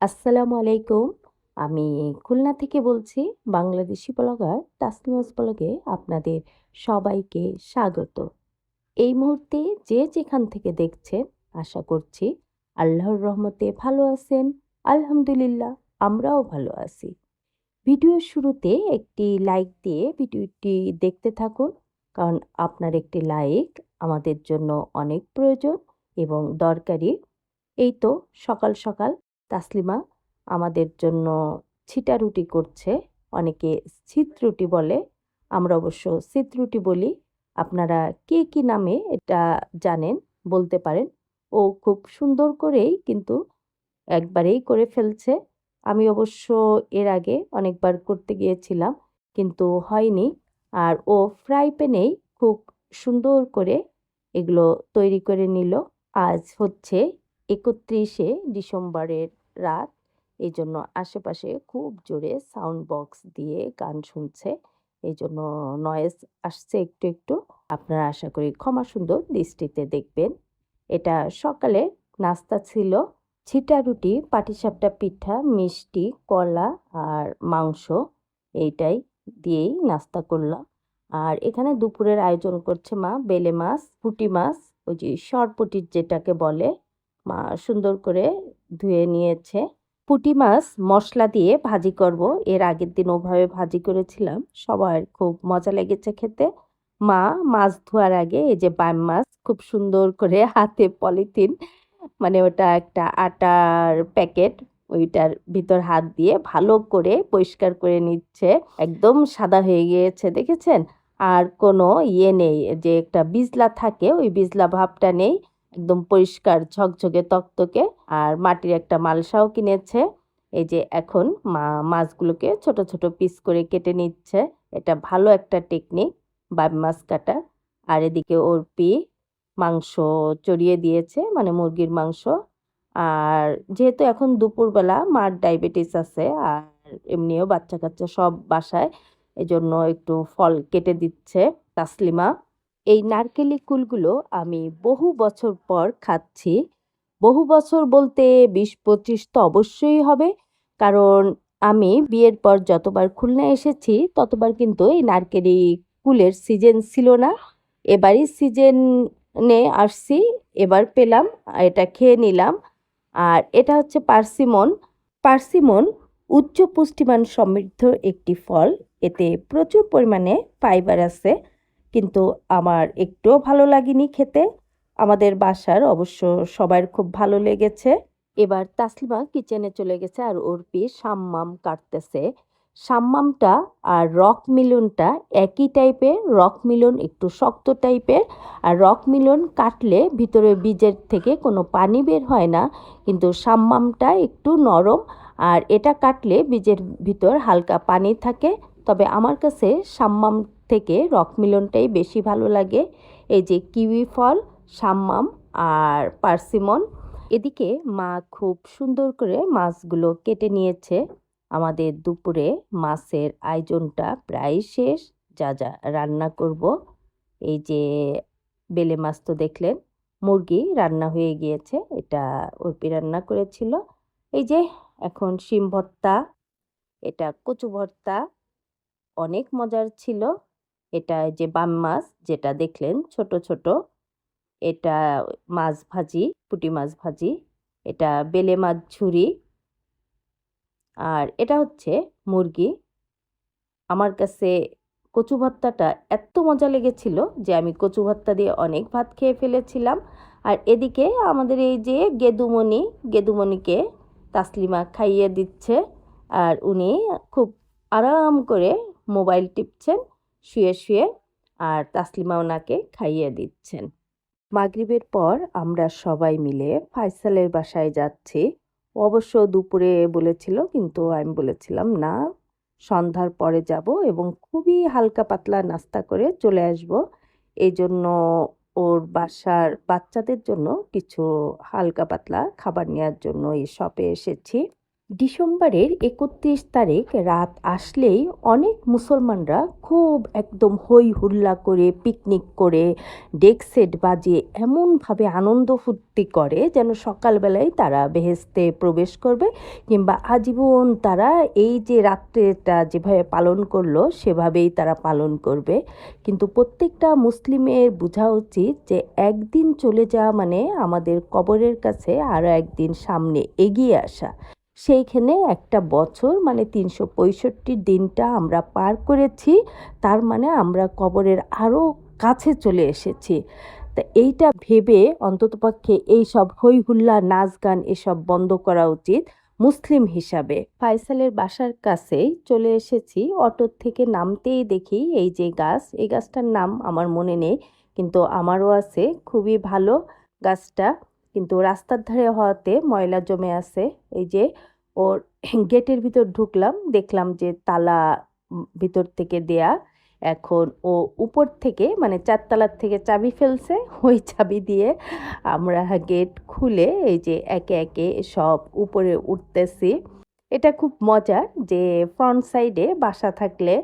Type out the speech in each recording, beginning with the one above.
আসসালামু আলাইকুম। আমি খুলনা থেকে বলছি। বাংলাদেশি ব্লগার তাসনিমাস ব্লগে আপনাদের সবাইকে স্বাগত। এই মুহূর্তে যে যেখান থেকে দেখছেন আশা করছি আল্লাহর রহমতে ভালো আছেন। আলহামদুলিল্লাহ আমরাও ভালো আছি। ভিডিওর শুরুতে একটি লাইক দিয়ে ভিডিওটি দেখতে থাকুন। কারণ আপনার একটি লাইক আমাদের জন্য অনেক প্রয়োজন এবং দরকারি। এই তো সকাল, সকাল তাসলিমা আমাদের জন্য ছিটা রুটি করছে। অনেকে ছিট রুটি বলে। আমরা অবশ্য সিত রুটি বলি। আপনারা কে কি নামে এটা জানেন, বলতে পারেন। ও খুব সুন্দর করেই কিন্তু একবারেই করে ফেলছে। আমি অবশ্য এর আগে অনেকবার করতে গিয়েছিলাম, কিন্তু হয়নি। আর ও ফ্রাই প্যানেই খুব সুন্দর করে এগুলো তৈরি করে নিল। আজ হচ্ছে একত্রিশে ডিসেম্বরের রাত। এই জন্য আশেপাশে খুব জোরে সাউন্ড বক্স দিয়ে গান শুনছে। এই জন্য নয়েজ আসছে একটু, একটু। আপনারা আশা করি ক্ষমা সুন্দর দৃষ্টিতে দেখবেন। এটা সকালে নাস্তা ছিল ছিটা রুটি, পাটিসাপটা পিঠা, মিষ্টি, কলা আর মাংস এইটাই দিয়েই নাস্তা করলাম। আর এখানে দুপুরের আয়োজন করছে মা বেলে মাছ, পুঁটি মাছ, ওই যে সরপুঁটির যেটাকে বলে মা সুন্দর করে ধুয়ে নিয়েছে। পুঁটি মাছ মশলা দিয়ে ভাজি করব। এর আগের দিন ওভাবে ভাজি করেছিলাম। সবার খুব মজা লেগেছে খেতে। মা মাছ ধোয়ার আগে এই যে বাম মাছ খুব সুন্দর করে হাতে পলিথিন মানে ওটা একটা আটার প্যাকেট, ওইটার ভিতর হাত দিয়ে ভালো করে পরিষ্কার করে নিচ্ছে একদম সাদা হয়ে গিয়েছে, দেখেছেন আর কোনো ইয়ে নেই, যে একটা বিজলা থাকে, ওই বিজলা ভাবটা নেই একদম পরিষ্কার ঝকঝকে তকতকে আর মাটির একটা মালসাও কিনেছে। এই যে এখন মা মাছগুলোকে ছোট ছোট পিস করে কেটে নিচ্ছে। এটা ভালো একটা টেকনিক বাম মাছ কাটা। আর এদিকে ওর পি মাংস চড়িয়ে দিয়েছে মানে মুরগির মাংস। আর যেহেতু এখন দুপুরবেলা মার ডায়াবেটিস আছে, আর এমনিও বাচ্চা কাচ্চা সব বাসায়, এজন্য একটু ফল কেটে দিচ্ছে তাসলিমা। এই নারকেলি কুলগুলো আমি বহু বছর পর খাচ্ছি। বহু বছর বলতে বিশ পঁচিশ তো অবশ্যই হবে। কারণ আমি বিয়ের পর যতবার খুলনা এসেছি, ততবার কিন্তু এই নারকেলি কুলের সিজন ছিল না। এবারই সিজনে আসছি, এবার পেলাম, এটা খেয়ে নিলাম। আর এটা হচ্ছে পার্সিমন। পার্সিমন উচ্চ পুষ্টিমান সমৃদ্ধ একটি ফল। এতে প্রচুর পরিমাণে ফাইবার আছে। কিন্তু আমার একটুও ভালো লাগেনি খেতে। আমাদের বাসার অবশ্য সবার খুব ভালো লেগেছে। এবার তাসলিমা কিচেনে চলে গেছে আর ওর পি সাম্মাম কাটতেছে। সাম্মামটা আর রক মিলনটা একই টাইপের, রক মিলন একটু শক্ত টাইপের আর রক মিলন কাটলে ভিতরে বীজের থেকে কোনো পানি বের হয় না, কিন্তু সাম্মামটা একটু নরম আর এটা কাটলে বীজের ভিতর হালকা পানি থাকে। তবে আমার কাছে সাম্মাম থেকে রক মিলনটাই বেশি ভালো লাগে। এই যে কিউই ফল, সাম্মাম আর পার্সিমন, এদিকে মা খুব সুন্দর করে মাছগুলো কেটে নিয়েছে। আমাদের দুপুরে মাছের আয়োজনটা প্রায় শেষ, যা যা রান্না করব। এই যে বেলে মাছ তো দেখলেন, মুরগি রান্না হয়ে গিয়েছে, এটা ওরপি রান্না করেছিল। এই যে এখন শিম ভর্তা, এটা কচু ভর্তা, অনেক মজার ছিল। এটা যে বাম মাছ যেটা দেখলেন, ছোট ছোট, এটা মাছ ভাজি, পুঁটি মাছ ভাজি, এটা বেলে মাছ ঝুরি, আর এটা হচ্ছে মুরগি। আমার কাছে কচু ভর্তাটা এত মজা লেগেছিল যে আমি কচু ভর্তা দিয়ে অনেক ভাত খেয়ে ফেলেছিলাম। আর এদিকে আমাদের এই যে গেদুমণি, গেদুমণিকে তাসলিমা খাইয়ে দিচ্ছে, আর উনি খুব আরাম করে মোবাইল টিপছেন। শুয়ে শুয়ে আর তাসলিমা ওনাকে খাইয়ে দিচ্ছেন। মাগরিবের পর আমরা সবাই মিলে ফাইসালের বাসায় যাচ্ছি। অবশ্য দুপুরে বলেছিল, কিন্তু আমি বলেছিলাম, না, সন্ধ্যার পরে যাব এবং খুবই হালকা পাতলা নাস্তা করে চলে আসব। এই জন্য ওর বাসার বাচ্চাদের জন্য কিছু হালকা পাতলা খাবার নেওয়ার জন্য এই শপে এসেছি। ডিসেম্বরের একত্রিশ তারিখ রাত আসলেই অনেক মুসলমানরা খুব একদম হই হুল্লা করে, পিকনিক করে, ডেক সেট বাজিয়ে এমনভাবে আনন্দ ফুর্তি করে যেন সকালবেলায় তারা বেহেস্তে প্রবেশ করবে কিংবা আজীবন তারা এই যে রাত্রেটা যেভাবে পালন করল সেভাবেই তারা পালন করবে। কিন্তু প্রত্যেকটা মুসলিমের বোঝা উচিত যে একদিন চলে যাওয়া মানে আমাদের কবরের কাছে আরও একদিন সামনে এগিয়ে আসা। সেইখানে একটা বছর মানে তিনশো পঁয়ষট্টি দিনটা আমরা পার করেছি। তার মানে আমরা কবরের আরও কাছে চলে এসেছি। তা এইটা ভেবে অন্ততপক্ষে এই সব হইহুল্লা নাচ গান এসব বন্ধ করা উচিত মুসলিম হিসাবে। ফাইসালের বাসার কাছেই চলে এসেছি। অটোর থেকে নামতেই দেখি এই যে গাছ। এই গাছটার নাম আমার মনে নেই, কিন্তু আমারও আছে। খুবই ভালো গাছটা, কিন্তু রাস্তার ধারে হওয়াতে ময়লা জমে আছে। এই যে ওর গেটের ভিতর ঢুকলাম, দেখলাম যে তালা ভিতর থেকে দেয়া, এখন ও উপর থেকে মানে চারতলার থেকে চাবি ফেলছে, ওই চাবি দিয়ে আমরা গেট খুলে এই যে একে একে সব উপরে উঠতেছি। এটা খুব মজার যে ফ্রন্ট সাইডে বাসা থাকলে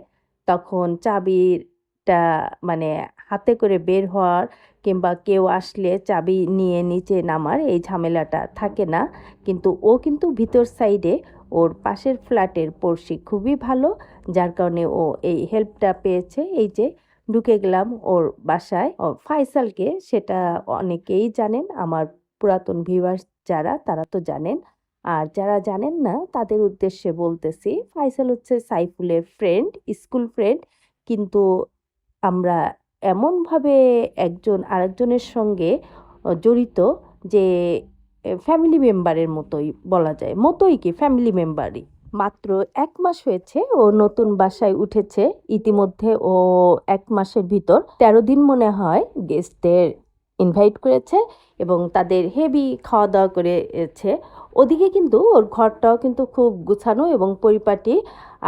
তখন চাবিটা মানে হাতে করে বের হওয়ার কিংবা কেউ আসলে চাবি নিয়ে নিচে নামার এই ঝামেলাটা থাকে না। কিন্তু ও কিন্তু ভিতর সাইডে ওর পাশের ফ্ল্যাটের পড়শি খুবই ভালো, যার কারণে ও এই হেল্পটা পেয়েছে। এই যে ঢুকে গেলাম ওর বাসায়। ও ফাইসালকে সেটা অনেকেই জানেন, আমার পুরাতন ভিউয়ার্স যারা, তারা তো জানেন। আর যারা জানেন না, তাদের উদ্দেশ্যে বলতেছি, ফাইসাল হচ্ছে সাইফুলের ফ্রেন্ড স্কুল ফ্রেন্ড কিন্তু আমরা এমনভাবে একজন আরেকজনের সঙ্গে জড়িত যে ফ্যামিলি মেম্বারের মতোই বলা যায়। মতোই কি? ফ্যামিলি মেম্বারই মাত্র এক মাস হয়েছে, ও নতুন বাসায় উঠেছে। ইতিমধ্যে ও এক মাসের ভিতর, তেরো দিন মনে হয় গেস্টদের ইনভাইট করেছে এবং তাদের হেভি খাওয়া দাওয়া করেছে। ওদিকে কিন্তু ওর ঘরটাও কিন্তু খুব গুছানো এবং পরিপাটি।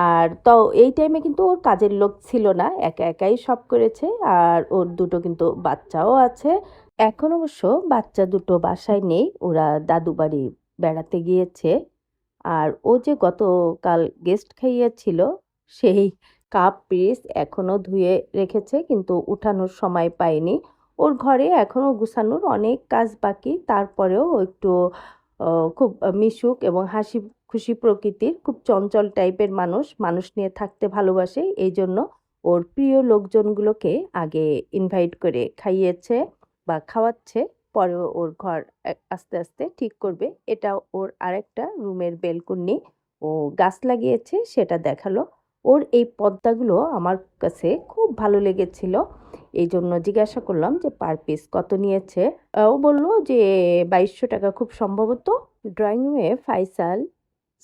আর তো এই টাইমে কিন্তু ওর কাজের লোক ছিল না, একা একাই সব করেছে। আর ওর দুটো কিন্তু বাচ্চাও আছে। এখন অবশ্য বাচ্চা দুটো বাসায় নেই, ওরা দাদু বাড়ি বেড়াতে গিয়েছে। আর ও যে গতকাল গেস্ট খাইয়েছিল, সেই কাপ পিস এখনও ধুয়ে রেখেছে, কিন্তু উঠানোর সময় পায়নি। ওর ঘরে এখনও গুছানোর অনেক কাজ বাকি। তারপরেও একটু খুব মিশুক এবং হাসি খুশি প্রকৃতির খুব চঞ্চল টাইপের মানুষ মানুষ নিয়ে থাকতে ভালোবাসে। এই জন্য ওর প্রিয় লোকজনগুলোকে আগে ইনভাইট করে খাইয়েছে বা খাওয়াচ্ছে পরে ওর ঘর আস্তে আস্তে ঠিক করবে। এটা ওর আরেকটা রুমের বেলকুনি। ও গাছ লাগিয়েছে, সেটা দেখাল। ওর এই পদ্মাগুলো আমার কাছে খুব ভালো লেগেছিল। এই জন্য জিজ্ঞাসা করলাম যে, পার পিস কত নিয়েছে? ও বলল যে, বাইশশো টাকা। খুব সম্ভবত ড্রয়িং রুমে ফাইসাল,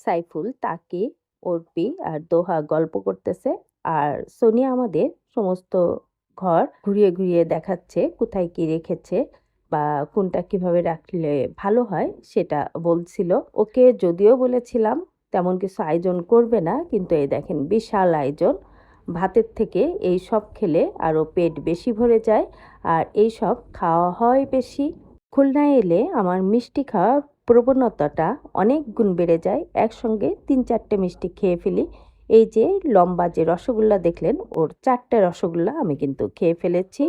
সাইফুল, তাকে, অর্পি আর দোহা গল্প করতেছে। আর সোনিয়া আমাদের সমস্ত ঘর ঘুরিয়ে ঘুরিয়ে দেখাচ্ছে, কোথায় কি রেখেছে বা কোনটা কীভাবে রাখলে ভালো হয় সেটা বলছিল। ওকে যদিও বলেছিলাম তেমন কিছু আয়োজন করবে না, কিন্তু এই দেখেন বিশাল আয়োজন। ভাতের থেকে এই সব খেলে আরও পেট বেশি ভরে যায় আর এই সব খাওয়া হয় বেশি। খুলনায় এলে আমার মিষ্টি খাওয়ার প্রবণতাটা অনেক গুণ বেড়ে যায়। একসঙ্গে তিন চারটে মিষ্টি খেয়ে ফেলি। এই যে লম্বা যে রসগোল্লা দেখলেন, ওর চারটে রসগোল্লা আমি কিন্তু খেয়ে ফেলেছি।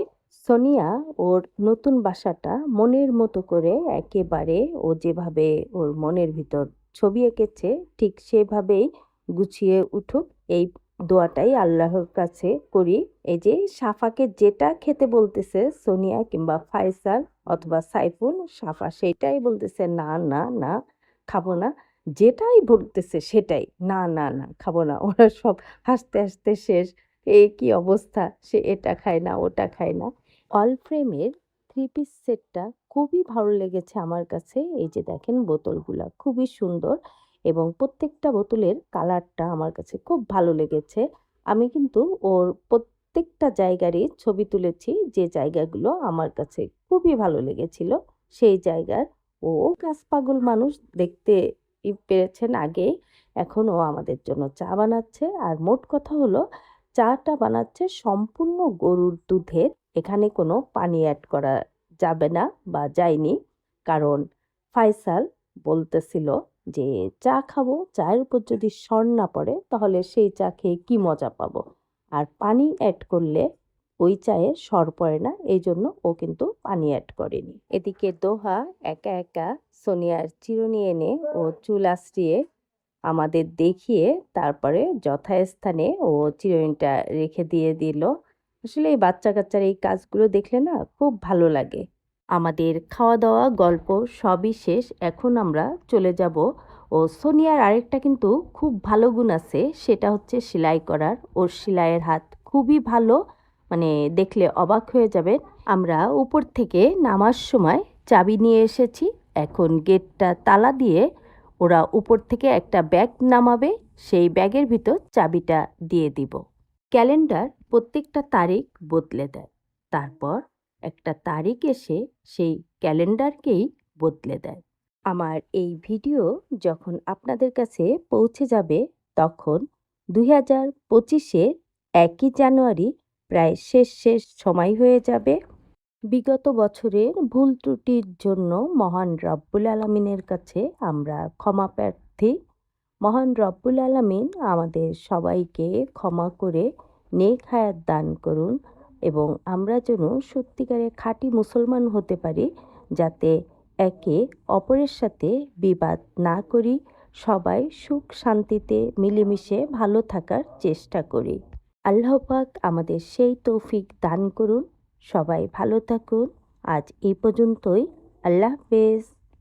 সোনিয়া ওর নতুন বাসাটা মনের মতো করে একেবারে ও যেভাবে ওর মনের ভিতর ছবি এঁকেছে, ঠিক সেভাবেই গুছিয়ে উঠুক। এই দোয়াটাই আল্লাহর কাছে করি। এই যে সাফাকে যেটা খেতে বলতেছে, সোনিয়া কিংবা ফাইসাল অথবা সাইফুল সাফা সেটাই বলতেছে, না না না, খাব না। যেটাই বলতেছে সেটাই, না না না, খাব না। ওরা সব হাসতে হাসতে শেষ। এই কি অবস্থা? সে এটা খায় না, ওটা খায় না। অল ফ্রেমের থ্রি পিস সেটটা খুবই ভালো লেগেছে আমার কাছে। এই যে দেখেন বোতলগুলা, খুবই সুন্দর। এবং প্রত্যেকটা বোতলের কালারটা আমার কাছে খুব ভালো লেগেছে। আমি কিন্তু ওর প্রত্যেকটা জায়গারই ছবি তুলেছি, যে জায়গাগুলো আমার কাছে খুবই ভালো লেগেছিল, সেই জায়গার। ও গাছ পাগল মানুষ দেখতে পেরেছেন আগে এখন ও আমাদের জন্য চা বানাচ্ছে। আর মোট কথা হলো, চাটা বানাচ্ছে সম্পূর্ণ গরুর দুধের, এখানে কোনো পানি অ্যাড করা যাবে না বা যায়নি। কারণ ফাইসাল বলতেছিল যে চা খাব, চায়ের উপর যদি সর না পড়ে, তাহলে সেই চা খেয়ে কী মজা পাবো? আর পানি অ্যাড করলে ওই চায়ে সর পড়ে না, এই জন্য ও কিন্তু পানি অ্যাড করেনি। এদিকে দোহা একা একা সোনিয়ার চিরুনি এনে ও চুল আশ্রিয়ে আমাদের দেখিয়ে তারপরে যথাস্থানে ও চিরুনিটা রেখে দিয়ে দিল। আসলে এই বাচ্চা কাচ্চার এই কাজগুলো দেখলে না খুব ভালো লাগে। আমাদের খাওয়া দাওয়া গল্প সবই শেষ। এখন আমরা চলে যাব। ও সোনিয়ার আরেকটা কিন্তু খুব ভালো গুণ আছে, সেটা হচ্ছে সেলাই করার। ওর সেলাইয়ের হাত খুবই ভালো মানে দেখলে অবাক হয়ে যাবেন। আমরা উপর থেকে নামার সময় চাবি নিয়ে এসেছি। এখন গেটটা তালা দিয়ে ওরা উপর থেকে একটা ব্যাগ নামাবে, সেই ব্যাগের ভিতর চাবিটা দিয়ে দিব। ক্যালেন্ডার প্রত্যেকটা তারিখ বদলে দেয়। তারপর একটা তারিখ এসে সেই ক্যালেন্ডারকেই বদলে দেয়। আমার এই ভিডিও যখন আপনাদের কাছে পৌঁছে যাবে, তখন দুই হাজার পঁচিশের একই জানুয়ারি প্রায় শেষ শেষ সময় হয়ে যাবে। বিগত বছরের ভুল ত্রুটির জন্য মহান রব্বুল আলমিনের কাছে আমরা ক্ষমা প্রার্থী। মহান রব্বুল আলমিন আমাদের সবাইকে ক্ষমা করে নেক হায়াত দান করুন। এবং আমরা যেন সত্যিকারে খাঁটি মুসলমান হতে পারি, যাতে একে অপরের সাথে বিবাদ না করি, সবাই সুখ শান্তিতে মিলেমিশে ভালো থাকার চেষ্টা করি। আল্লাহ পাক আমাদের সেই তৌফিক দান করুন। সবাই ভালো থাকুন। আজ এই পর্যন্তই। আল্লাহ হাফেজ।